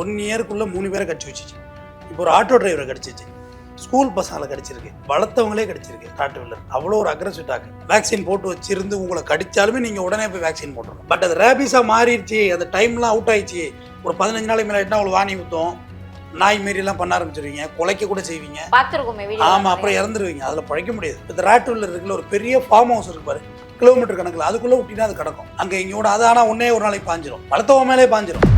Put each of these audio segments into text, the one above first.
One இயருக்குள்ள மூணு பேரை கடிச்சு வச்சுச்சு. இப்போ ஒரு ஆட்டோ டிரைவரை கடிச்சிச்சு. ஸ்கூல் பசங்களை கடிச்சிருக்கு. வளர்த்தவங்களே கடிச்சிருக்கு. ராட்டுவில் அவ்வளோ ஒரு அக்ரஸிவ் டாக் வேக்சின் போட்டு வச்சிருந்து உங்களை கடிச்சாலுமே நீங்கள் உடனே போய் வேக்சின் போட்டுருணும் பட் அது ரேபிஸாக மாறிடுச்சு. அந்த டைம்லாம் அவுட் ஆயிடுச்சு. ஒரு பதினஞ்சு நாளைக்கு மேலே ஆயிட்டுனா உங்களுக்கு வாணி ஊற்றும் நாய் மாரிலாம் பண்ண ஆரம்பிச்சிருவீங்க. குலைக்க கூட செய்வீங்க. ஆமாம் அப்புறம் இறந்துருவீங்க. அதில் பழைக்க முடியாது. இந்த ராட்டுவில் இருக்குல்ல ஒரு பெரிய ஃபார்ம் ஹவுஸ் இருக்கு பாரு. கிலோமீட்டர் கணக்கில். அதுக்குள்ளே விட்டினா அது கிடக்கும். அங்கே இங்கோட அது ஆனால் ஒன்னே ஒரு நாளைக்கு பாஞ்சிரும். வளர்த்தவன் மேலே பாஞ்சிரும்.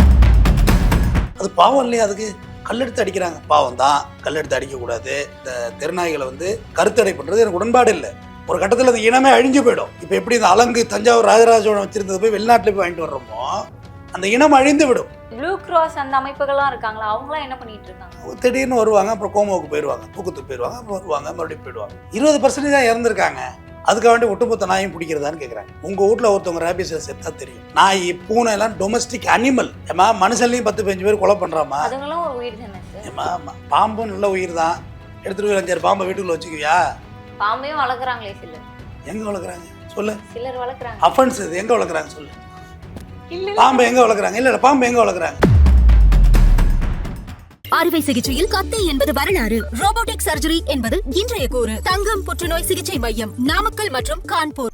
அது பாவம் இல்லையா அதுக்கு? கல்லெடுத்து அடிக்கிறாங்க. பாவம் தான் கல்லெடுத்து அடிக்கக்கூடாது. இந்த தெருநாய்களை வந்து கருத்தடை பண்ணுறது எனக்கு உடன்பாடு இல்லை. ஒரு கட்டத்தில் அந்த இனமே அழிஞ்சு போயிடும். இப்போ எப்படி இந்த அலங்கு தஞ்சாவூர் ராஜராஜோட வச்சிருந்தது போய் வெளிநாட்டில் போய் வாங்கிட்டு வர்றோமோ அந்த இனம் அழிந்து விடும். ப்ளூ கிராஸ் அந்த அமைப்புகள்லாம் இருக்காங்களா? அவங்களாம் என்ன பண்ணிட்டு இருக்காங்க? திடீர்னு வருவாங்க அப்புறம் கோமாவுக்கு போயிடுவாங்க தூக்கத்துக்கு போயிடுவாங்க அப்புறம் வருவாங்க மறுபடியும் போயிடுவாங்க. இருபது பர்சன்டேஜ் தான் இறந்துருக்காங்க. அதுக்காக வேண்டி ஒட்டுமொத்த நாயும் பிடிக்கிறதான்னு கேட்குறாங்க உங்கள் வீட்டில் ஒருத்தவங்க ரேபிஸை செத்தா தெரியும். நாய் பூனை எல்லாம் டொமஸ்டிக் அனிமல் ஏமா மனுஷன்லையும் பத்து பதினஞ்சு பேர் கொலை பண்ணுறாமா ஏமா பாம்பும் நல்ல உயிர் தான். எடுத்துட்டு போய் அஞ்சாறு பாம்பை வீட்டுக்குள்ள வச்சுக்குவியா? பாம்பையும் வளர்க்குறாங்களே சிலர். எங்கே வளர்க்குறாங்க? சொல்லு. சிலர் வளர்க்குறாங்க. அஃபென்ஸ் இது எங்கே வளர்க்குறாங்க சொல்லு. பாம்பு எங்கே வளர்க்குறாங்க? இல்லை இல்லை பாம்பு எங்கே வளர்க்குறாங்க? அறுவை சிகிச்சையில் கத்தை என்பது வரலாறு. ரோபோட்டிக் சர்ஜரி என்பது இன்றைய கூறு. தங்கம் புற்றுநோய் சிகிச்சை மையம் நாமக்கல் மற்றும் கான்பூர்.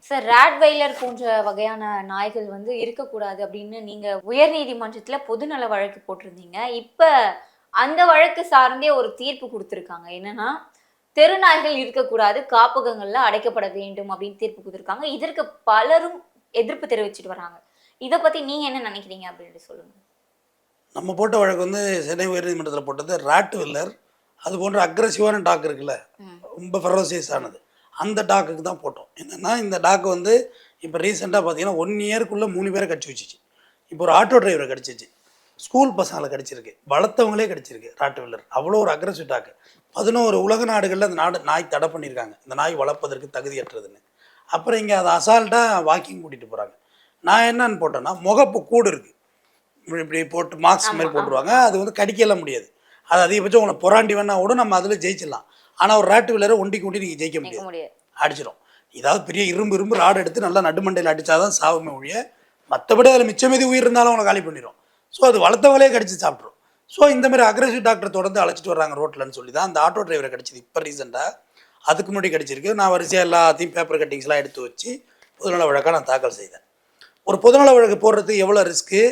சார் ராட்வைலர் போன்ற வகையான நாய்கள் வந்து இருக்கக்கூடாது அப்படின்னு நீங்க உயர்நீதிமன்றத்துல பொதுநல வழக்கு போட்டிருந்தீங்க. இப்ப அந்த வழக்கு சார்ந்தே ஒரு தீர்ப்பு கொடுத்துருக்காங்க. என்னன்னா தெரு நாய்கள் இருக்கக்கூடாது காப்பகங்கள்ல அடைக்கப்பட வேண்டும் அப்படின்னு தீர்ப்பு கொடுத்துருக்காங்க. இதற்கு பலரும் எதிர்ப்பு தெரிவிச்சிட்டு வராங்க. இதை பத்தி நீங்க என்ன நினைக்கிறீங்க அப்படின்னு சொல்லுங்க. நம்ம போட்ட வழக்கு வந்து சென்னை உயர்நீதிமன்றத்தில் போட்டது ராட் வில்லர் அது போன்ற அக்ரஸிவான டாக் இருக்குல்ல. ரொம்ப ஃபெரோசியஸ் ஆனது. அந்த டாக்குக்கு தான் போட்டோம். என்னென்னா இந்த டாக் வந்து இப்போ ரீசெண்டாக பார்த்தீங்கன்னா ஒன் இயருக்குள்ளே மூணு பேரை கடிச்சு வச்சுச்சு. இப்போ ஒரு ஆட்டோ டிரைவரை கடிச்சிச்சு. ஸ்கூல் பசங்களை கடிச்சிருக்கு. வளர்த்தவங்களே கடிச்சிருக்கு ராட்டு வில்லர் அவ்வளோ ஒரு அக்ரஸிவ் டாக்கு பதினோரு உலக நாடுகளில் அந்த நாடு நாய் தடை பண்ணியிருக்காங்க. இந்த நாய் வளர்ப்பதற்கு தகுதியற்றதுன்னு. அப்புறம் இங்கே அதை அசால்ட்டாக வாக்கிங் கூட்டிகிட்டு போகிறாங்க நான் என்னன்னு போட்டேன்னா முகப்பு கூடு இருக்குது இப்படி போட்டு மார்க்ஸ் ஆமா, மாதிரி. போட்டுருவாங்க. அது வந்து கடிக்கலாம் முடியாது. அது அதிகபட்சம் உங்களை புறாண்டி வேணா கூட நம்ம அதில் ஜெயிச்சிடலாம். ஆனால் ஒரு ராட்டு வில்லரை ஒண்டி கொண்டி நீங்கள் ஜெயிக்க முடியாது. அடிச்சிடும் ஏதாவது பெரிய இரும்பு இரும்பு ராடு எடுத்து நல்லா நடுமண்டையில் அடித்தாதான் சாவுமே ஒழிய மற்றபடி அதில் மிச்சம் மீதி உயிர் இருந்தாலும் அவங்களை காலி பண்ணிடும் ஸோ அது வளர்த்தவங்களே கடிச்சு சாப்பிட்ரும் ஸோ இந்த மாதிரி அக்ரெசிவ் டாக்டர் தொடர்ந்து அழைச்சிட்டு வர்றாங்க ரோட்லன்னு சொல்லி தான் அந்த ஆட்டோ டிரைவரை கடிச்சது. இப்போ ரீசெண்டாக அதுக்கு முன்னாடி கடிச்சிருக்கு. நான் வரிசையாக எல்லாத்தையும் பேப்பர் கட்டிங்ஸ்லாம் எடுத்து வச்சு பொதுநல வழக்காக நான் தாக்கல் செய்தேன். ஒரு பொதுநல வழக்கு போடுறதுக்கு எவ்வளோ ரிஸ்க்கு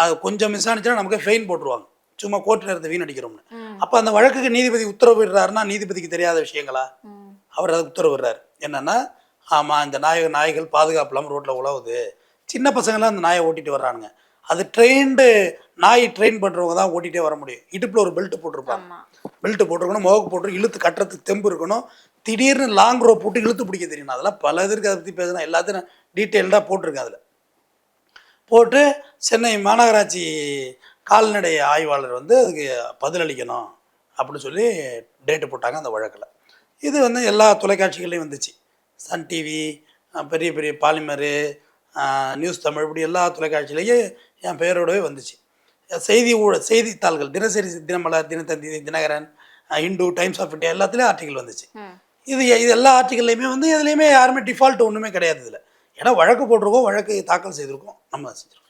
அது கொஞ்சம் மிஸ் ஆனிச்சுன்னா நமக்கு ஃபைன் போட்டுருவாங்க. சும்மா கோர்ட்டில் இருந்து வீணடிக்கிறோம்னு. அப்போ அந்த வழக்குக்கு நீதிபதி உத்தரவிடுறாருன்னா நீதிபதிக்கு தெரியாத விஷயங்களா. அவர் அதுக்கு உத்தரவிடுறாரு. என்னன்னா ஆமாம் இந்த நாய் நாய்கள் பாதுகாப்பு இல்லாமல் ரோட்டில் உழவுது. சின்ன பசங்களாம் அந்த நாயை ஓட்டிட்டு வர்றானுங்க. அது ட்ரெயின்டு நாய் ட்ரெயின் பண்ணுறவங்க தான் ஓட்டிகிட்டே வர முடியும். இடுப்பில் ஒரு பெல்ட் போட்டிருப்பாங்க. பெல்ட் போட்டிருக்கணும் முகக்கு போட்டு இழுத்து கட்டுறதுக்கு தெம்பு இருக்கணும். திடீர்னு லாங் ரோ போட்டு இழுத்து பிடிக்க தெரியணும் அதெல்லாம் பல இதற்கு அதை பற்றி பேசினா எல்லாத்தையும் டீட்டெயில்டாக போட்டிருக்கேன் அதில். போட்டு சென்னை மாநகராட்சி கால்நடை ஆய்வாளர் வந்து அதுக்கு பதிலளிக்கணும் அப்படின்னு சொல்லி டேட்டு போட்டாங்க அந்த வழக்கில். இது வந்து எல்லா தொலைக்காட்சிகள்லையும் வந்துச்சு. சன் டிவி பெரிய பெரிய பாலிமரு நியூஸ் தமிழ் இப்படி எல்லா தொலைக்காட்சியிலையும் என் பெயரோடவே வந்துச்சு. செய்தி ஊழ செய்தித்தாள்கள் தினசரி Dinamalar Dinathanthi Dinakaran Hindu Times of India எல்லாத்துலேயும் ஆர்டிக்கல் வந்துச்சு. இது இது எல்லா ஆர்டிக்கல்லையுமே வந்து எதுலேயுமே யாருமே டிஃபால்ட் ஒன்றுமே கிடையாது இதில். ஏன்னா வழக்கு போட்டிருக்கோம் வழக்கு தாக்கல் செய்திருக்கோம் நம்ம செஞ்சுருக்கோம்.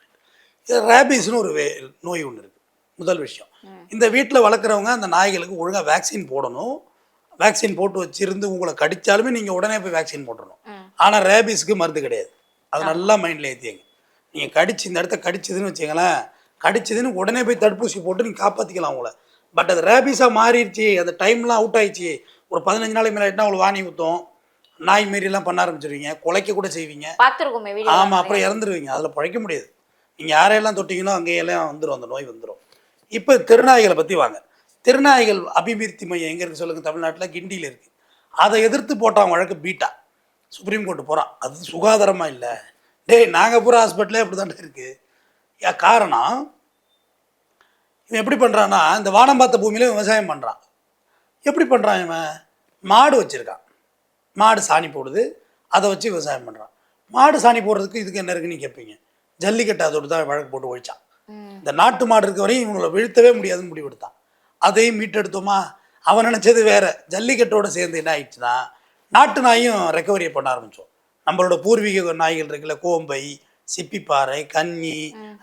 இது ரேபிஸ்னு ஒரு வே நோய் ஒன்று இருக்குது முதல் விஷயம். இந்த வீட்டில் வளர்க்குறவங்க அந்த நாய்களுக்கு ஒழுங்காக வேக்சின் போடணும். வேக்சின் போட்டு வச்சிருந்து உங்களை கடிச்சாலுமே நீங்கள் உடனே போய் வேக்சின் போட்டுறணும். ம். ஆனால் ரேபிஸ்க்கு மருந்து கிடையாது. அது நல்லா மைண்டில் ஏற்றிங்க நீங்கள் கடிச்சு இந்த இடத்த கடிச்சதுன்னு வச்சுங்களேன் கடிச்சதுன்னு உடனே போய் தடுப்பூசி போட்டு நீங்கள் காப்பாற்றிக்கலாம் உங்களை. பட் அது ரேபிஸாக மாறிடுச்சு அந்த டைம்லாம் அவுட் ஆயிடுச்சு. ஒரு பதினஞ்சு நாளைக்கு மேலே ஆயிட்டுனா உங்களுக்கு வாணி ஊற்றும் நாய் மாரிலாம் பண்ண ஆரம்பிச்சிருவீங்க. குலைக்க கூட செய்வீங்க. பார்த்துருக்கோமே வீடியோ ஆமாம் அப்புறம் இறந்துருவீங்க. அதில் பழைக்க முடியாது. நீங்கள் யாரையெல்லாம் தொட்டிங்களோ அங்கேயெல்லாம் வந்துடும் அந்த நோய் வந்துடும் இப்போ திருநாய்களை பற்றி வாங்க. திருநாய்கள் அபிவிருத்தி மையம் எங்கே இருக்குது சொல்லுங்கள் தமிழ்நாட்டில்? கிண்டியில் இருக்குது அதை எதிர்த்து போட்டான் வழக்கு பீட்டா. சுப்ரீம் கோர்ட்டு போகிறான் அது சுகாதாரமாக இல்லை. டேய் நாகபுர ஹாஸ்பிட்டலே அப்படி தான் இருக்குது காரணம்? இவன் எப்படி பண்ணுறான்னா இந்த வானம் பார்த்த பூமியில விவசாயம் பண்ணுறான் எப்படி பண்ணுறான் இவன்? மாடு வச்சுருக்கான். மாடு சாணி போடுது அதை வச்சு விவசாயம் பண்ணுறான் மாடு சாணி போடுறதுக்கு இதுக்கு என்ன இருக்குன்னு கேட்பீங்க ஜல்லிக்கட்டு அதோடு தான் வழக்கு போட்டு ஒழிச்சான். இந்த நாட்டு மாடு இருக்க வரையும் இவங்களை வீழ்த்தவே முடியாதுன்னு முடிவெடுத்தான் அதையும் மீட்டெடுத்தோமா? அவன் நினச்சது வேற. ஜல்லிக்கட்டோட சேர்ந்து என்ன ஆயிடுச்சுன்னா நாட்டு நாயும் ரெக்கவரி பண்ண ஆரம்பித்தோம் நம்மளோட பூர்வீக நாய்கள் இருக்குல்ல கோம்பை சிப்பிப்பாறை கன்னி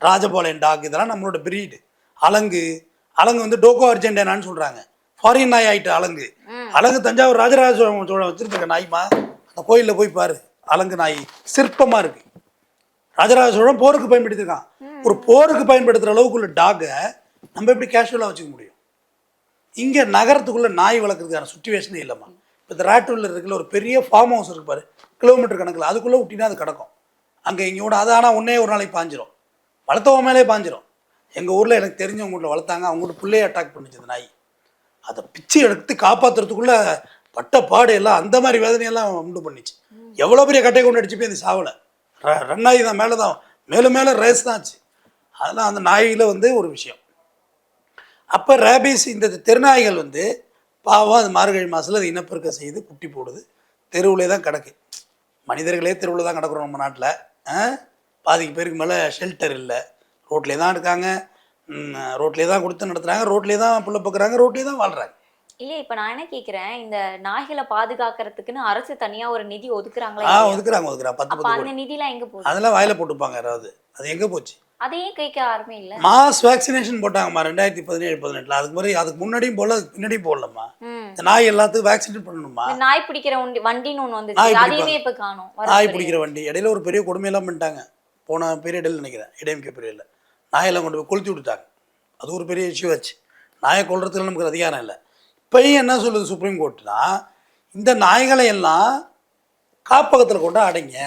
ராஜபாளையம் டாக் இதெல்லாம் நம்மளோட பிரீடு அலங்கு. அலங்கு வந்து டோகோ அர்ஜென்டினான்னு சொல்கிறாங்க ஃபாரின் நாய் ஆயிட்டு அலங்கு அலங்கு தஞ்சாவூர் ராஜராஜ சோழன் சோழன் வச்சுருக்க நாய்மா? அந்த கோயிலில் போய் பாரு. அலங்கு நாய் சிற்பமாக இருக்கு. ராஜராஜ சோழன் போருக்கு பயன்படுத்தியிருக்கான். ஒரு போருக்கு பயன்படுத்துகிற அளவுக்கு உள்ள டாகை நம்ம எப்படி கேஷுவலாக வச்சுக்க முடியும்? இங்கே நகரத்துக்குள்ள நாய் வளர்க்குறதுக்கான சுச்சுவேஷனே இல்லைம்மா. இப்போ இந்த ராட்டூரில் இருக்குல்ல ஒரு பெரிய ஃபார்ம் ஹவுஸ் இருக்கு பாரு. கிலோமீட்டர் கணக்கில். அதுக்குள்ளே விட்டினா அது கிடக்கும். அங்கே இங்கேயோட அது ஆனால் ஒன்றே ஒரு நாளைக்கு பாஞ்சிரும். வளர்த்தவன் மேலே பாஞ்சிரும். எங்கள் ஊரில் எனக்கு தெரிஞ்சவங்க வீட்டில் வளர்த்தாங்க. அவங்க வீட்டு பிள்ளைய அட்டாக் பண்ணுச்சு அந்த நாய். அதை பிச்சை எடுத்து காப்பாற்றுறதுக்குள்ள பட்ட பாடு எல்லாம் அந்த மாதிரி வேதனையெல்லாம் உண்டு பண்ணிச்சு. எவ்வளோ பெரிய கட்டை கொண்டு அடிச்சு போய் அந்த சாவலை. ரன்னாய் தான் மேலே தான் மேலும் மேலே ரேஸ் தான் ஆச்சு. அதெல்லாம் அந்த நாயில் வந்து ஒரு விஷயம். அப்போ ரேபீஸ் இந்த திருநாய்கள் வந்து பாவம் அது மார்கழி மாதத்தில் அது இனப்பெருக்கம் செய்து குட்டி போடுது. தெருவுலே தான் கிடக்கு. மனிதர்களே தெருவில் தான் கிடக்குறோம் நம்ம நாட்டில். பாதிக்கு பேருக்கு மேலே ஷெல்டர் இல்லை. ரோட்லேயே தான் இருக்காங்க. ரோட்லேயே தான் கொடுத்து நடத்துகிறாங்க ரோட்லேயே தான் புள்ள பார்க்குறாங்க ரோட்லேயே தான் வாழ்கிறாங்க இல்ல இப்ப நான் என்ன கேக்குறேன் இந்த நாய்களை பாதுகாக்கிறதுக்குன்னு அரசு தனியா ஒரு நிதி ஆ ஒதுக்குறாங்களா இல்லையா? ஒதுக்குறாங்க ஒதுக்குறாங்க பத்து அப்ப பத்து அந்த கோடி. நிதிலாம் எங்க போகுது? அதெல்லாம் வாயில போட்டுப்பாங்க யாராவது. அது எங்கே போச்சு? அதையும் கேட்க யாருமே இல்ல. மாஸ் வேக்சினேஷன் போட்டாங்கம்மா ரெண்டாயிரத்தி பதினேழு பதினெட்டில். அதுக்கு மாதிரி அதுக்கு முன்னாடியும் போடல அதுக்கு பின்னாடியும் போடலம்மா ம். இந்த நாய் எல்லாத்துக்கும் வேக்சினேட் பண்ணணுமா இந்த நாய் பிடிக்கிற வண்டி வண்டின்னு நாய் வந்துச்சு. பிடிப்பாங்க. அதையுமே இப்ப காணும். நாய் பிடிக்கிற வண்டி. இடையில ஒரு பெரிய கொடுமையெல்லாம் பண்ணிட்டாங்க. போன பீரியடில் நினைக்கிறேன். இடைமிக்க பீரியடில் நாயெல்லாம் கொண்டு போய் கொளுத்தி விட்டுட்டாங்க. அது ஒரு பெரிய இஷ்யூ ஆச்சு. நாயை கொல்றதுல நமக்கு அதிகாரம் இல்லை. இப்பயும் என்ன சொல்லுது சுப்ரீம் கோர்ட்னா இந்த நாய்களை எல்லாம் காப்பகத்தில் கொண்டு அடைங்க.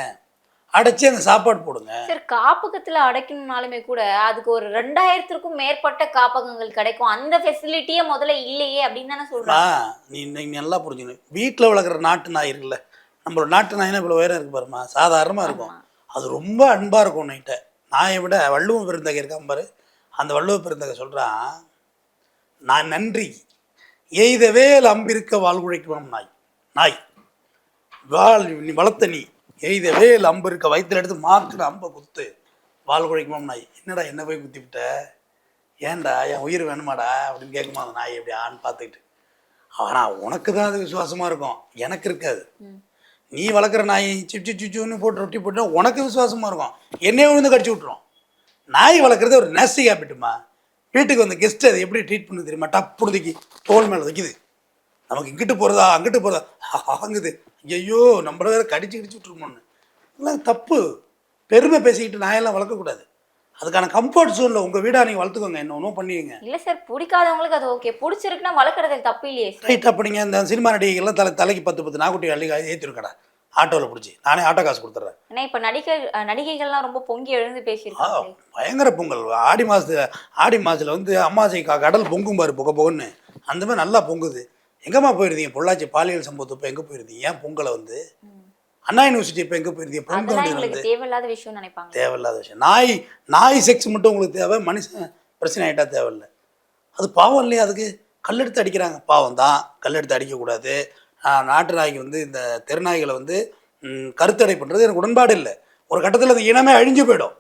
அடைச்சி அங்கே சாப்பாடு போடுங்க. சரி காப்பகத்துல அடைக்கணும்னாலுமே கூட அதுக்கு ஒரு ரெண்டாயிரத்திற்கும் மேற்பட்ட காப்பகங்கள் கிடைக்கும். அந்த ஃபெசிலிட்டியே முதல்ல இல்லையே அப்படின்னு தானே சொல்றாங்க. நீ நீ நல்லா புரிஞ்சுக்கணும். வீட்டில் வளர்க்குற நாட்டு நாய் இருக்குல்ல நம்மளோட நாட்டு நாய்னா இவ்வளோ உயரம் இருக்கு பாருமா சாதாரணமாக இருக்கும். அது ரொம்ப அன்பாக இருக்கும் நைட்டை நாயை விட வள்ளுவ பெருந்தகை இருக்கான் பாரு. அந்த வள்ளுவ பெருந்தகை சொல்கிறான் நான் நன்றி. எய்தவே அம்பிருக்க வாழ் நாய். நாய். வாழ் நீ வளர்த்த நீ. எய்தவே அம்பு இருக்க வயிற்றுல எடுத்து மாக்குன அம்பை குத்து வாழ் உழைக்கும் நாய். என்னடா என்ன போய் குத்தி விட்ட? ஏன்டா என் உயிர் வேணுமாடா? அப்படின்னு கேட்குமா அந்த நாய் எப்படி ஆன்னு பார்த்துக்கிட்டு ஆனால் உனக்கு தான் அது விசுவாசமாக இருக்கும். எனக்கு இருக்காது. நீ வளர்க்குற நாய் சிச்சு சிச்சுன்னு போட்டு ரொட்டி போட்டு உனக்கு விசுவாசமாக இருக்கும். என்னையே விழுந்து கடிச்சு விட்ருவோம் நாய் வளர்க்குறது ஒரு நேஸ்டி ஹேபிட்டுமா வீட்டுக்கு வந்த கெஸ்ட் அதை எப்படி ட்ரீட் பண்ணு தெரியுமா? டப்புனு தூக்கி தோல் மேலே வைக்குது. நமக்கு இங்கிட்டு போகிறதா அங்கிட்டு போகிறதா ஆகுது ஐயோ நம்மள வேற கடிச்சு கடிச்சு விட்ருமோன்னு எல்லாம் தப்பு. பெருமை பேசிக்கிட்டு நாயெல்லாம் வளர்க்கக்கூடாது. அதுக்கான கம்ஃபர்ட் ஜோனில் உங்கள் வீடாக நீங்கள் வளர்த்துக்கோங்க. என்ன ஒன்றும் பண்ணுவீங்க இல்ல சார் பிடிக்காதவங்களுக்கு அது ஓகே பிடிச்சிருக்குன்னா வளர்க்குறதுல தப்பு இல்லையே ரைட் அப்போ நீங்கள் இந்த சினிமா நடிகைகள்லாம் தலை தலைக்கு பத்து பத்து நாக்குட்டி அள்ளி ஏற்றிருக்கடா ஆட்டோவில் பிடிச்சி. நானே ஆட்டோ காசு கொடுத்துட்றேன். ஏன்னா இப்ப நடிகை நடிகைகள்லாம் ரொம்ப பொங்கி எழுந்து பேசியிருக்காங்க. பயங்கர பொங்கல். ஆடி மாதத்து ஆடி மாதத்தில் வந்து அம்மாசை கடல் பொங்கும் பாரு பொக பொகன்னு. அந்த மாதிரி நல்லா பொங்குது. எங்கம்மா போயிருந்தீங்க? பொள்ளாச்சி பாலியல் சம்பவத்து இப்போ எங்கே போயிருந்தீங்க? ஏன் பொங்கலை வந்து? அண்ணா யூனிவர்சிட்டி இப்போ எங்கே போயிருந்தீங்க? வந்து எங்களுக்கு தேவையில்லாத விஷயம் நினைப்பாங்க. தேவையில்லாத விஷயம். நாய் நாய் செக்ஸ் மட்டும் உங்களுக்கு தேவை மனுஷன் பிரச்சனை ஆகிட்டா தேவையில்லை. அது பாவம் இல்லையா அதுக்கு? கல்லெடுத்து அடிக்கிறாங்க. பாவம் தான். கல்லெடுத்து அடிக்கக்கூடாது. நாட்டு நாய்க்கு வந்து இந்த தெருநாய்களை வந்து கருத்தடை பண்ணுறது எனக்கு உடன்பாடு இல்லை. ஒரு கட்டத்தில் அந்த இனமே அழிஞ்சு போயிடும்.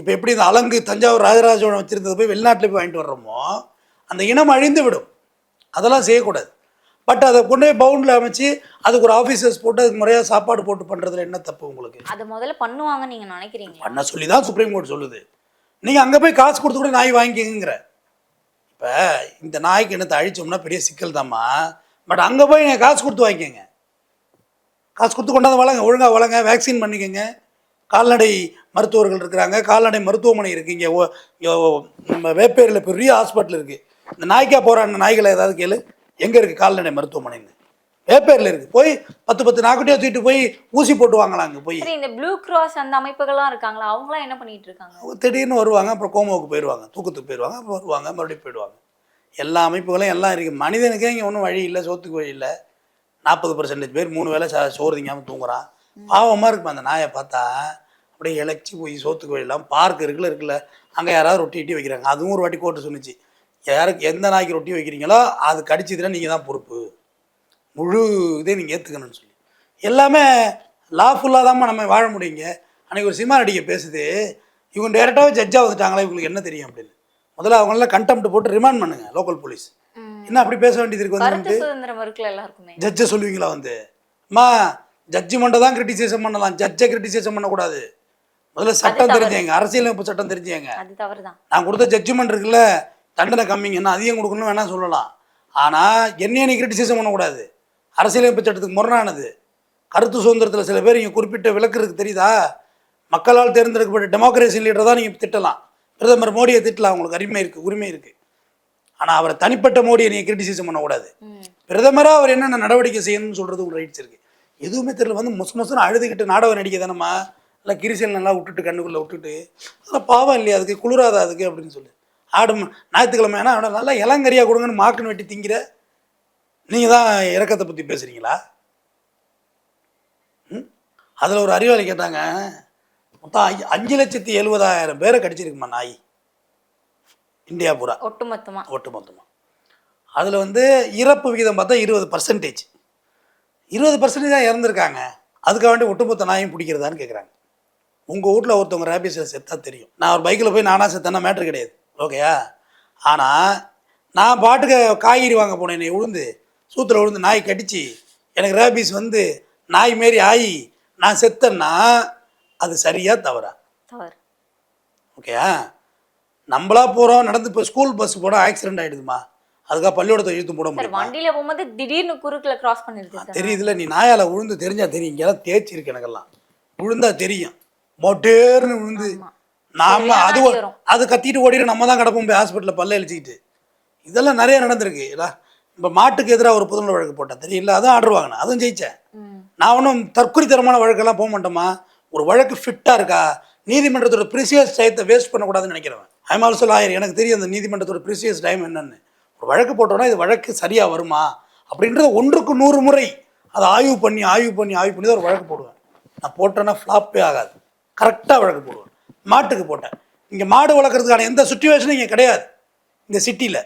இப்போ எப்படி இந்த அலங்கு தஞ்சாவூர் ராஜராஜ சோழன் வச்சிருந்தது போய் வெளிநாட்டில் போய் வாங்கிட்டு வர்றோமோ அந்த இனம் அழிந்து விடும். அதெல்லாம் செய்யக்கூடாது. பட் அதை கொண்டு போய் பவுண்டில் அமைச்சு அதுக்கு ஒரு ஆஃபீஸர்ஸ் போட்டு அதுக்கு முறையாக சாப்பாடு போட்டு பண்ணுறதுல என்ன தப்பு உங்களுக்கு? அதை முதல்ல பண்ணுவாங்கன்னு நீங்க நினைக்கிறீங்களா? பண்ண சொல்லி தான் சுப்ரீம் கோர்ட் சொல்லுது. நீங்கள் அங்கே போய் காசு கொடுத்து கூட நாய் வாங்கிக்கங்கிற. இப்போ இந்த நாய்க்கு என்னத்தை அழிச்சோம்னா பெரிய சிக்கல் தாம்மா. பட் அங்கே போய் நீங்கள் காசு கொடுத்து வாங்கிக்கோங்க. காசு கொடுத்து கொண்டாந்து வளங்க ஒழுங்காக வளங்க வேக்சின் பண்ணிக்கோங்க. கால்நடை மருத்துவர்கள் இருக்கிறாங்க கால்நடை மருத்துவமனை இருக்குது இங்கே நம்ம வேப்பேரியில் பெரிய ஹாஸ்பிட்டல் இருக்குது இந்த நாய்க்கா போகிறாங்க நாய்களை ஏதாவது கேளு. எங்கே இருக்குது கால்நடை மருத்துவமனைன்னு? வேப்பேரில் இருக்குது போய் பத்து பத்து நாக்குட்டியாக தூக்கிட்டு போய் ஊசி போட்டு வாங்கலாம் அங்கே போய்? இந்த ப்ளூ கிராஸ் அந்த அமைப்புகள்லாம் இருக்காங்களா? அவங்களாம் என்ன பண்ணிட்டு இருக்காங்க? அவங்க திடீர்னு வருவாங்க அப்புறம் கோமாவுக்கு போயிடுவாங்க தூக்கத்துக்கு போயிடுவாங்க அப்புறம் வருவாங்க மறுபடியும் போயிடுவாங்க. எல்லா அமைப்புகளும் எல்லாம் இருக்குது மனிதனுக்கே இங்கே ஒன்றும் வழி இல்லை சோத்துக்கு வழி இல்லை. நாற்பது பர்சன்டேஜ் பேர் மூணு வேளை சா- சோறு திங்காமல் தூங்குறான். பாவமாக இருக்குமா அந்த நாயை பார்த்தா. அப்படியே இழைச்சி போய் சோத்துக்கு வழி இல்லாமல் பார்க் இருக்குல்ல இருக்குல்ல. அங்கே யாராவது ரொட்டி இட்டி வைக்கிறாங்க. அதுவும் ஒரு வாட்டி கோர்ட்டு சொன்னுச்சு. யாருக்கு எந்த நாய்க்கு ரொட்டி வைக்கிறீங்களோ அது கடிச்சதுன்னா நீங்கள் தான் பொறுப்பு. முழு இதே நீங்கள் ஏற்றுக்கணும்னு சொல்லி. எல்லாமே லாஃபுல்லாக தான் நம்ம வாழ முடியுங்க. அன்றைக்கி ஒரு சினிமா நடிகை பேசுது இவங்க டேரெக்டாகவே ஜட்ஜாக வந்துட்டாங்களா? இவங்களுக்கு என்ன தெரியும்? அப்படின்னு. முதல்ல அவங்களெல்லாம் கண்டெம்ட் போட்டு ரிமாண்ட் பண்ணுங்க லோக்கல் போலீஸ். என்ன அப்படி பேச வேண்டியது இருக்கு வந்து ஜட்ஜை சொல்லுவீங்களா வந்து? அம்மா ஜட்ஜ்மெண்ட்டை தான் கிரிட்டிசைசம் பண்ணலாம். ஜட்ஜை கிரிட்டிசைசம் பண்ணக்கூடாது. முதல்ல சட்டம். தெரிஞ்சேங்க. அரசியலமைப்பு சட்டம் தெரிஞ்சேங்க. நான் கொடுத்த ஜட்ஜ்மெண்ட் இருக்குல்ல. தண்டனை கம்மிங்கன்னா அதிகம் கொடுக்கணும் வேணா சொல்லலாம். ஆனால் என்னைய நீ கிரிட்டிசிசம் பண்ணக்கூடாது. அரசியலமைப்பு சட்டத்துக்கு முரணானது. கருத்து சுதந்திரத்தில் சில பேர் இங்கே குறிப்பிட்ட விளக்குறதுக்கு தெரியுதா? மக்களால் தேர்ந்தெடுக்கப்பட்ட டெமோக்ரஸி லீடர் தான் நீங்கள் திட்டலாம். பிரதமர் மோடியை திட்டலாம். உங்களுக்கு உரிமை இருக்குது உரிமை இருக்குது ஆனால் அவரை தனிப்பட்ட மோடியை நீங்கள் கிரிட்டிசிசம் பண்ணக்கூடாது. பிரதமராக அவர் என்னென்ன நடவடிக்கை செய்யணும்னு சொல்கிறது ஒரு ரைட்ஸ் இருக்குது எதுவுமே தெரியல வந்து முசு முசுன்னு அழுதுகிட்டு நாடகம் நடிக்க தானம்மா? இல்லை கிரிசல் நல்லா விட்டுட்டு கண்ணுக்குள்ளே விட்டுட்டு அதெல்லாம் பாவம் இல்லையா அதுக்கு? குளிராதா அதுக்கு? அப்படின்னு சொல்லி. ஆடு ம- ஞாயிற்றுக்கிழமை. ஏன்னா அவனை நல்லா இளங்கரியா கொடுங்கன்னு மாக்குன்னு வெட்டி திங்கிற நீங்கள் தான் இறக்கத்தை பற்றி பேசுகிறீங்களா ம்? அதில் ஒரு அறிவாளி கேட்டாங்க மொத்தம் அஞ்சு லட்சத்தி எழுபதாயிரம் பேரை கடிச்சிருக்குமா நாய்? இந்தியா பூரா. ஒட்டுமொத்தமா. ஒட்டு மொத்தமாக அதில் வந்து இறப்பு விகிதம் பார்த்தா இருபது பர்சன்டேஜ் இருபது பர்சன்டேஜ் தான் இறந்துருக்காங்க. அதுக்காக வேண்டி ஒட்டுமொத்த நாயும் பிடிக்கிறதான்னு கேட்குறாங்க உங்கள் வீட்டில் ஒருத்தவங்க ரேபிஸில் செத்தா தெரியும். நான் ஒரு பைக்கில் போய் நானாக செத்தேன்னா மேட்ரு கிடையாது. ஓகேயா? ஆனால் நான் பாட்டுக்கு காய்கறி வாங்க போனேன் என்னை விழுந்து சூத்தில் விழுந்து நாய் கடிச்சு எனக்கு ரேபிஸ் வந்து நாய் மாரி ஆகி நான் செத்தேன்னா அது சரியா தவறா? தவறு. ஓகேயா? நம்மளா போகிறோம் நடந்து இப்போ ஸ்கூல் பஸ் போனால் ஆக்சிடென்ட் ஆகிடுதுமா அதுக்காக பள்ளிக்கூடத்தை இழுத்து போட முடியுமா? வண்டியில போகும்போது திடீர்னு குறுக்குல கிராஸ் பண்ணிருது சார். தெரியுதுல நீ நாயால விழுந்து தெரிஞ்சா தெரியும். இங்கெல்லாம் தேய்ச்சி இருக்கு எனக்கெல்லாம். விழுந்தா தெரியும். மொட்டேர்னு விழுந்து. நாம அது. அது கத்திட்டு ஓடிட்டு நம்ம தான் கிடப்போம் போய் ஹாஸ்பிட்டலில் பல்ல அழிச்சிக்கிட்டு இதெல்லாம் நிறைய நடந்திருக்கு. இல்ல இப்போ மாட்டுக்கு எதிராக ஒரு புதுநல வழக்கு போட்டேன். தெரியல அதான் ஆர்டர் வாங்கினேன். அதுவும் ஜெயிச்சேன். நான் ஒன்றும் தற்குறித்தனமான வழக்கெல்லாம் போக மாட்டோமா ஒரு வழக்கு ஃபிட்டாக இருக்கா? நீதிமன்றத்தோட ப்ரிசியஸ் டயத்தை வேஸ்ட் பண்ணக்கூடாதுன்னு நினைக்கிறவன். ஐம் ஆல்சோ லாயர் எனக்கு தெரியும் அந்த நீதிமன்றத்தோட ப்ரிசியஸ் டைம் என்னன்னு. ஒரு வழக்கு போட்டோன்னா இது வழக்கு சரியாக வருமா? அப்படின்றத ஒன்றுக்கு நூறு முறை அதை ஆய்வு பண்ணி ஆய்வு பண்ணி ஆய்வு பண்ணி தான் ஒரு வழக்கு போடுவேன். நான் போட்டேன்னா ஃப்ளாப்பே ஆகாது. கரெக்டாக வழக்கு போடுவேன். மாட்டுக்கு போட்டேன். இங்கே மாடு வளர்க்குறதுக்கான எந்த சுச்சுவேஷனும் இங்கே கிடையாது. இந்த சிட்டியில்.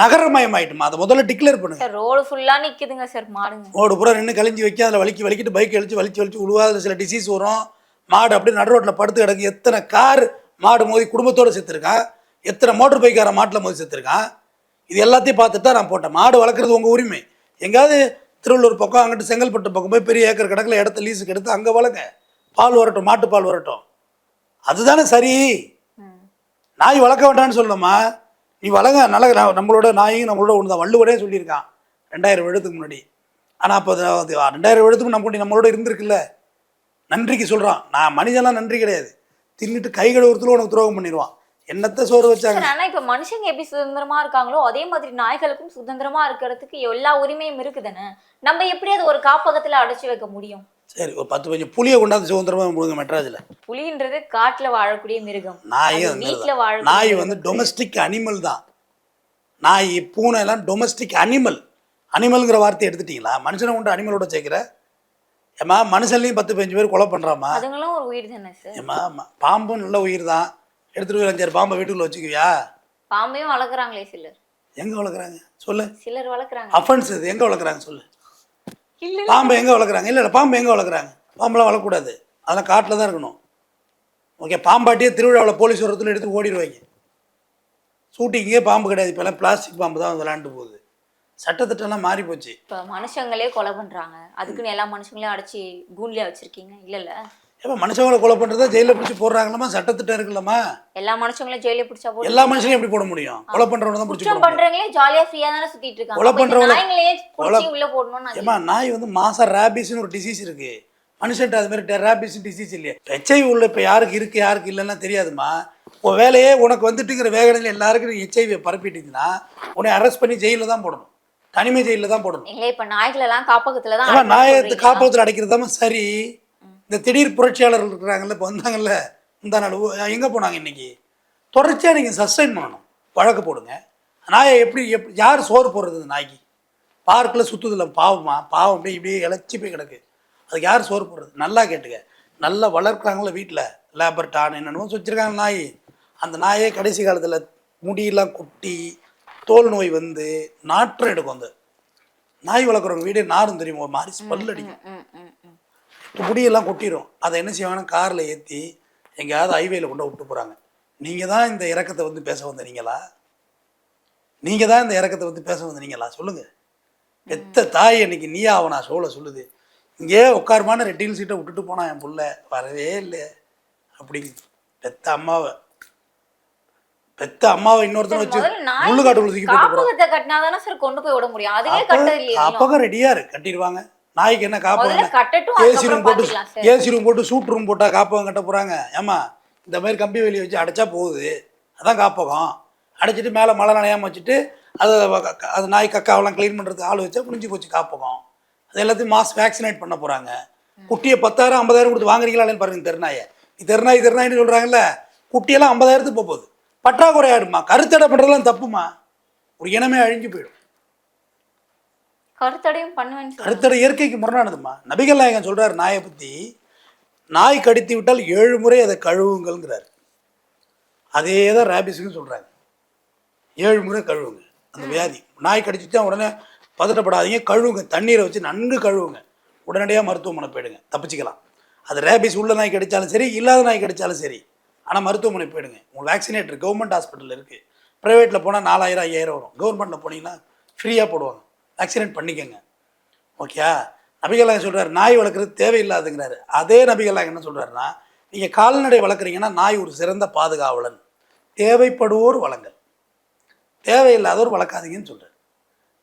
நகரமயம் ஆயிட்டுமா அதை முதல்ல டிக்ளேர் பண்ணுங்க. ரோடு ஃபுல்லா நிக்குதுங்க சார் மாடுங்க. ஓடு பூரா நின்று கழிஞ்சு வைக்க அதில் வலிக்கி வலிக்கிட்டு பைக் அழிச்சு வலிச்சு வலிச்சு விழுவா அதில் சில டிசீஸ் வரும். மாடு அப்படியே நடு ரோட்டில் படுத்து கிடக்கு. எத்தனை கார் மாடு மோதி குடும்பத்தோடு செத்துருக்கான் எத்தனை மோட்டர் பைக்கார மாட்டில் மோதி செத்துருக்கான் இது எல்லாத்தையும் பார்த்துட்டு தான் நான் போட்டேன். மாடு வளர்க்குறது உங்கள் உரிமை. எங்கேயாவது திருவள்ளூர் பக்கம் அங்கிட்டு செங்கல்பட்டு பக்கம் போய் பெரிய ஏக்கர் கணக்கில் இடத்த லீஸுக்கு எடுத்து அங்கே வளங்க. பால் வரட்டும் மாட்டு பால் வரட்டும். அதுதானே சரி. நாய் வளர்க்க வேண்டாம்னு சொல்லணுமா? நீ வளங்க நல்ல நம்மளோட நாயும் நம்மளோட ஒன்று தான் வள்ளுவரே சொல்லியிருக்கான் ரெண்டாயிரம் வருடத்துக்கு முன்னாடி. ஆனால் அப்போ அது ரெண்டாயிரம் வருடத்துக்கு நம்ம நம்மளோட இருந்திருக்குல்ல. நன்றிக்கு சொல்கிறான் நான் மனிதன்லாம் நன்றி கிடையாது. தின்னுட்டு கை கழுவுறதுல உனக்கு துரோகம் பண்ணிடுவான் என்னத்த சோறு வச்சாங்க? ஆனா இப்ப மனுஷங்க எப்படி சுதந்திரமா இருக்காங்களோ அதே மாதிரி நாய்களுக்கும் சுதந்திரமா இருக்கிறதுக்கு எல்லா உரிமையும் இருக்குதானே நம்ம எப்படி அதை ஒரு காப்பகத்துல அடைச்சு வைக்க முடியும்? சரி ஒரு பத்து பஞ்சம் புளியை கொண்டாந்து சுதந்திரமாக முழுங்க மெட்ராஸில் புலின்றது காட்டுல வாழக்கூடிய மிருகம். நாய் வீட்டுல. வாழ நாய் வந்து டொமஸ்டிக் அனிமல் தான். நாய் பூனை எல்லாம் டொமஸ்டிக் அனிமல் அனிமல்ங்கிற வார்த்தையை எடுத்துட்டீங்களா? மனுஷனை கொண்டு அனிமலோட சேர்க்குற? ஏம்மா மனுஷன்லையும் பத்து பதினஞ்சு பேர் கொலை பண்ணுறாமா அதுங்களும் ஒரு உயிர் தானே சார் ஏம்மா ம- பாம்பும் நல்ல உயிர் தான். எடுத்துகிட்டு போய் அஞ்சாறு பாம்பை வீட்டுக்குள்ள வச்சுக்குவியா? பாம்பையும் வளர்க்குறாங்களே சிலர். எங்கே வளர்க்குறாங்க? சொல்லு. சிலர் வளர்க்குறாங்க. அஃபென்ஸ் இது. எங்கே வளர்க்குறாங்க சொல்லு. இல்ல பாம்பை எங்கே வளர்க்குறாங்க? இல்லை இல்லை. பாம்பு எங்கே வளர்க்குறாங்க? பாம்பெல்லாம் வளர்க்கக்கூடாது அதெல்லாம் காட்டில் தான் இருக்கணும். ஓகே பாம்பாட்டியே திருவிழாவில் போலீஸ் வரத்துல எடுத்து ஓடிடுவாங்க. ஷூட்டிங்கே பாம்பு கிடையாது. இப்போல்லாம் பிளாஸ்டிக் பாம்பு தான் விளாண்டு போகுது. சட்டத்திட்டம்லாம் மாறி போச்சு. இப்ப மனுஷங்களே கொலை பண்றாங்க. அதுக்குன்னு எல்லா மனுஷங்களையும் அடைச்சி கூண்டிலே வச்சிருக்கீங்க? இல்ல. ஏப்பா மனுஷங்களை கொலை பண்ணுறதா ஜெயிலில் பிடிச்சி போடுறாங்களாமா சட்டத்திட்டம் இருக்குல்லம்மா. எல்லா மனுஷங்களையும் ஜெயில பிடிச்சா போதும் எல்லா மனுஷனையும் எப்படி போட முடியும்? கொலை பண்ணுறவனை தான் பிடிச்சி போட பண்றவங்களே ஜாலியா ஃப்ரீயா தானே சுத்திட்டு இருக்காங்க. கொலை நாய்ங்களையே கொலை- பிடிச்சி உள்ள போடணும்னு ஏம்மா நாய் வந்து மாசா ரேபிஸ்னு ஒரு டிசீஸ் இருக்கு. மனுஷன்ட்ட அது மாதிரி ரேபிஸ் டிசீஸ் இல்லையா. ஹெச்ஐவி உள்ள இப்போ யாருக்கு இருக்கு யாருக்கு இல்லைன்னா தெரியாதுமா உன் வேலையே உனக்கு வந்துட்டுங்கிற வேகனையில் எல்லாருக்கும் நீ ஹெச்ஐவியை பரப்பிட்டீங்கன்னா உன்னை அரெஸ்ட் பண்ணி ஜெயிலில் தான் போடணும். தனிமை ஜெயிலில் தான் போடணும். இல்ல இப்ப நாய்கள் எல்லாம் காப்பகத்துல தான் நாயத்தை. காப்பகத்தில் அடைக்கிறதாம சரி. இந்த திடீர் புரட்சியாளர்கள் இருக்கிறாங்கல்ல இப்போ வந்தாங்கல்ல இந்த நாள் எங்கே போனாங்க இன்னைக்கு? தொடர்ச்சியாக நீங்கள் சஸ்டைன் பண்ணணும். வழக்கு போடுங்க. நாயை எப்படி எப்படி யார் சோறு போடுறது இந்த நாய்க்கு? பார்க்கில் சுற்றுதில்ல பாவமா? பாவம் அப்படியே இப்படியே இழைச்சி போய் கிடக்கு. அதுக்கு யார் சோறு போடுறது? நல்லா கேட்டுக்க. நல்லா வளர்க்குறாங்களே வீட்டில் லேபர் டான் என்னென்னமோ வச்சுருக்காங்க நாய். அந்த நாயே கடைசி காலத்தில் முடியெல்லாம் கொட்டி தோல் நோய் வந்து நாற்றம் எடுக்கும் அந்த. நாய் வளர்க்குறவங்க வீடே நாரும் தெரியும்? ஒரு மாதிரி ஸ்மெல் அடிக்கும். முடியெல்லாம் கொட்டிடும் அதை என்ன செய்வாங்கன்னா காரில் ஏற்றி எங்கேயாவது ஹைவேல கொண்டு விட்டு போகிறாங்க நீங்கள் தான் இந்த இறக்கத்தை வந்து பேச வந்தீங்களா? நீங்கள் தான் இந்த இறக்கத்தை வந்து பேச வந்தீங்களா? சொல்லுங்கள் பெத்த தாய் அன்னைக்கு நீயா அவனா சோழ சொல்லுது. இங்கே உட்காருமான ரெட்டில் சீட்டை விட்டுட்டு போனான் என் புள்ள வரவே இல்லை. அப்படிங்க பெத்த அம்மாவை பெத்த அம்மாவை இன்னொருத்தனை வச்சு முள்ளு காட்டுக்குள்ள தூக்கி போட்டு இல்லையா அப்பகம் ரெடியா இருக்கு. கட்டிடுவாங்க. நாய்க்கு என்ன? கட்டட்டும் ஏசி ரூம் போட்டு ஏசி ரூம் போட்டு சூட் ரூம் போட்டா காப்பகம் கட்ட போறாங்க. ஏமா இந்த மாதிரி கம்பி வேலியை வச்சு அடைச்சா போகுது. அதான் காப்பகம். அடைச்சிட்டு மேலே மழை நனையாம வச்சுட்டு அது அது நாய் கக்காவெல்லாம் க்ளீன் பண்ணுறதுக்கு ஆள் வச்சா முடிஞ்சு போச்சு காப்பகம். அது எல்லாத்தையும் மாஸ் வேக்சினேட் பண்ண போகிறாங்க குட்டியை பத்தாயிரம் ஐம்பதாயிரம் கொடுத்து வாங்குறீங்களான்னு பாருங்க தெருநாயை. நீ தெருநாய் தெருநாயின்னு சொல்கிறாங்கல்ல குட்டியெல்லாம் ஐம்பதாயிரத்துக்கு போக போகுது. பற்றாக்குறை ஆயிடுமா கருத்தடை பண்ணுறதுலாம் தப்புமா ஒரு இனமே அழிஞ்சு போயிடும். கருத்தடையும் சொல்லுங்க கருத்தடை இயற்கைக்கு முரணானதுமா நபிகள் நாயகன் சொல்றாரு நாயை பத்தி நாய் கடித்து விட்டால் ஏழு முறை அதை கழுவுங்கள்ங்கிறார். அதே தான் ரேபிஸுக்கும் சொல்றாங்க. ஏழு முறை கழுவுங்க. அந்த வியாதி. நாய் கடிச்சிட்டா உடனே பதட்டப்படாதீங்க. கழுவுங்க. தண்ணீரை வச்சு நன்கு கழுவுங்க. உடனடியாக மருத்துவமனை போயிடுங்க. தப்பிச்சுக்கலாம். அது ரேபிஸ் உள்ள நாய் கடிச்சாலும் சரி இல்லாத நாய் கடிச்சாலும் சரி. ஆனால் மருத்துவமனை போயிடுங்க. உங்கள் வேக்சினேட்டர் கவர்மெண்ட் ஹாஸ்பிட்டல் இருக்குது ப்ரைவேட்டில் போனால் நாலாயிரம் ஐயாயிரம் வரும். கவர்மெண்ட்டில் போனீங்கன்னா ஃப்ரீயாக போடுவாங்க. வேக்சினேட் பண்ணிக்கங்க. ஓகே நபிகளாக சொல்றாரு நாய் வளர்க்குறது தேவையில்லாதுங்கிறாரு. அதே நபிகளாக என்ன சொல்றாருன்னா நீங்கள் கால்நடை வளர்க்குறீங்கன்னா நாய் ஒரு சிறந்த பாதுகாவலன். தேவைப்படுவோர் வளங்கள். தேவையில்லாதவர் வளர்க்காதீங்கன்னு சொல்றாரு.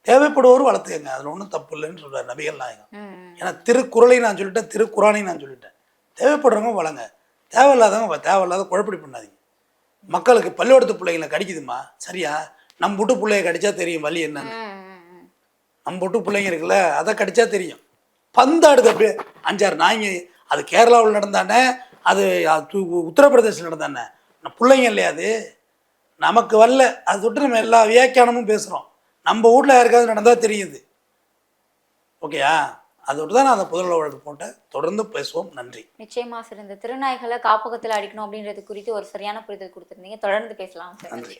தேவைப்படுவோர் வளர்த்துக்கங்க அதில் ஒன்றும் தப்பு இல்லைன்னு சொல்றாரு நபிகள் நாயகம். ஏன்னா திருக்குறளையும் நான் சொல்லிட்டேன் திருக்குறானையும் நான் சொல்லிட்டேன். தேவைப்படுறவங்க வளங்க. தேவையில்லாதவங்க தேவையில்லாத குழப்படி பண்ணாதீங்க. மக்களுக்கு பள்ளிக்கூடத்து பிள்ளைங்களை கடிக்குதுமா சரியா? நம்ம விட்டு பிள்ளைய கடிச்சா தெரியும் வலி என்னன்னு. விட்டு பிள்ளைங்க இருக்குல்ல அதை கடிச்சா தெரியும். பந்தாடுது அப்படியே அஞ்சாறு நாய்ங்க அது கேரளாவில் நடந்தானே அது உத்தரப்பிரதேசத்தில் நடந்தானே. பிள்ளைங்க இல்லையா அது? நமக்கு வரல. அது தொட்டு நம்ம எல்லா வியாக்கியானமும் பேசுகிறோம் நம்ம வீட்டில் யாருக்காவது நடந்தால் தெரியுது. ஓகேயா? அதோடு தான் நான் அந்த புதல் வழக்கு போட்டேன். தொடர்ந்து பேசுவோம். நன்றி. நிச்சயமா சார் இந்த திருநாய்களை காப்பகத்துல அடிக்கணும் அப்படின்றது குறித்து ஒரு சரியான புரிதல் கொடுத்திருந்தீங்க. தொடர்ந்து பேசலாம். சார் நன்றி.